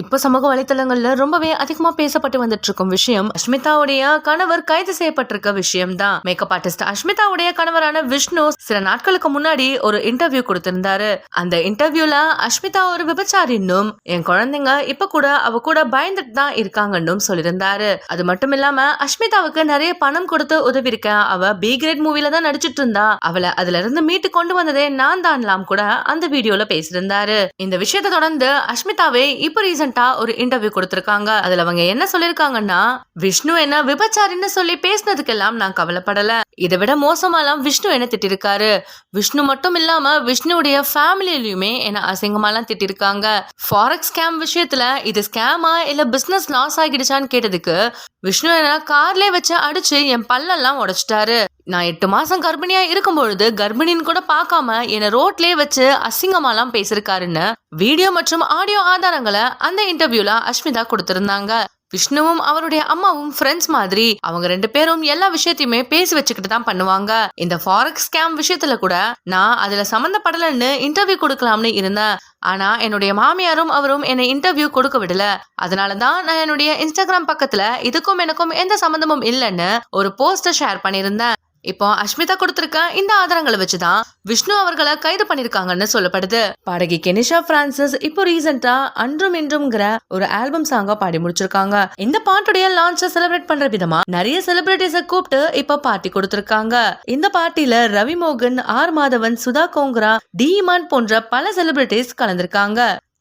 இப்போ சமூக வலைத்தளங்களில் ரொம்பவே அதிகமாக பேசப்பட்டு வந்துட்டு இருக்கும் விஷயம் அஷ்மிதாவுடைய கணவர் கைது செய்யப்பட்டிருக்க விஷயம் தான் மேக்கப் ஆர்டிஸ்ட் அஷ்மிதாவுடைய கணவரான விஷ்ணு சில நாட்களுக்கு முன்னாடி ஒரு இன்டர்வியூ கொடுத்திருந்தாரு. அந்த இன்டர்வியூல அஷ்மிதா ஒரு விபச்சாரின்னும் என் குழந்தைங்க இப்ப கூட அவ கூட பயந்துட்டு தான் இருக்காங்கன்னும் சொல்லியிருந்தாரு. அது மட்டும் இல்லாம அஷ்மிதாவுக்கு நிறைய பணம் கொடுத்து உதவிருக்கேன் அவ பி கிரேட் மூவில தான் நடிச்சிட்டு இருந்தா. அவளை அதுல இருந்து மீட்டு கொண்டு வந்ததே நான் தான்லாம் கூட அந்த வீடியோல பேசியிருந்தாரு. இந்த விஷயத்தை தொடர்ந்து அஷ்மிதாவை இப்போ ரீசெண்டா ஒரு இன்டர்வியூ கொடுத்துருக்காங்க. அதுல அவங்க என்ன சொல்லிருக்காங்கன்னா விஷ்ணு என்ன விபச்சாரின்னு சொல்லி பேசினதுக்கெல்லாம் நான் கவலைப்படல. இதை விட மோசமாலாம் விஷ்ணு என்ன திட்டிருக்காரு. விஷ்ணு மட்டும் இல்லாம விஷ்ணுடைய ஃபேமிலியிலயுமே என்ன அசிங்கமாலாம் திட்டிருக்காங்க. ஃபாரெக்ஸ் ஸ்கேம் விஷயத்துல இது ஸ்கேமா இல்ல பிசினஸ் லாஸ் ஆகிடுச்சான்னு கேட்டதுக்கு விஷ்ணு என்ன கார்லயே வச்சு அடிச்சு என் பல்லெல்லாம் உடைச்சிட்டாரு. நான் எட்டு மாதம் கர்ப்பிணியாக இருக்கும்பொழுது கர்ப்பிணின்னு கூட பார்க்காம என்னை ரோட்லேயே வச்சு அசிங்கமாலாம் பேசியிருக்காருன்னு வீடியோ மற்றும் ஆடியோ ஆதாரங்களை அந்த இன்டர்வியூல அஷ்மிதா கொடுத்திருந்தாங்க. விஷ்ணுவும் அவருடைய அம்மாவும் ஃப்ரெண்ட்ஸ் மாதிரி அவங்க ரெண்டு பேரும் எல்லா விஷயத்தையுமே பேசி வச்சுக்கிட்டு தான் பண்ணுவாங்க. இந்த ஃபாரெக்ஸ் ஸ்கேம் விஷயத்துல கூட நான் அதுல சம்மந்தப்படலன்னு இன்டர்வியூ கொடுக்கலாம்னு இருந்தேன். ஆனா என்னுடைய மாமியாரும் அவரும் என்னை இன்டர்வியூ கொடுக்க விடல. அதனால தான் நான் என்னுடைய இன்ஸ்டாகிராம் பக்கத்துல இதுக்கும் எனக்கும் எந்த சம்மந்தமும் இல்லைன்னு ஒரு போஸ்டர் ஷேர் பண்ணியிருந்தேன். இப்போ அஷ்மிதா கொடுத்திருக்க இந்த ஆதாரங்களை வச்சுதான் விஷ்ணு அவர்களை கைது பண்ணிருக்காங்கன்னு சொல்லப்படுது. பாடகி கெனிஷா பிரான்சிஸ் இப்போ ரீசெண்டா அன்றும் இன்றும்ங்கிற ஒரு ஆல்பம் சாங்க பாடி முடிச்சிருக்காங்க. இந்த பாட்டுடைய லான்ச்ச செலிப்ரேட் பண்ற விதமா நிறைய செலிபிரிட்டிஸ கூப்பிட்டு இப்ப பார்ட்டி கொடுத்திருக்காங்க. இந்த பாட்டியில ரவி மோகன் ஆர் மாதவன் சுதா கோங்கரா டி இமான் போன்ற பல செலிபிரிட்டிஸ் கலந்திருக்காங்க.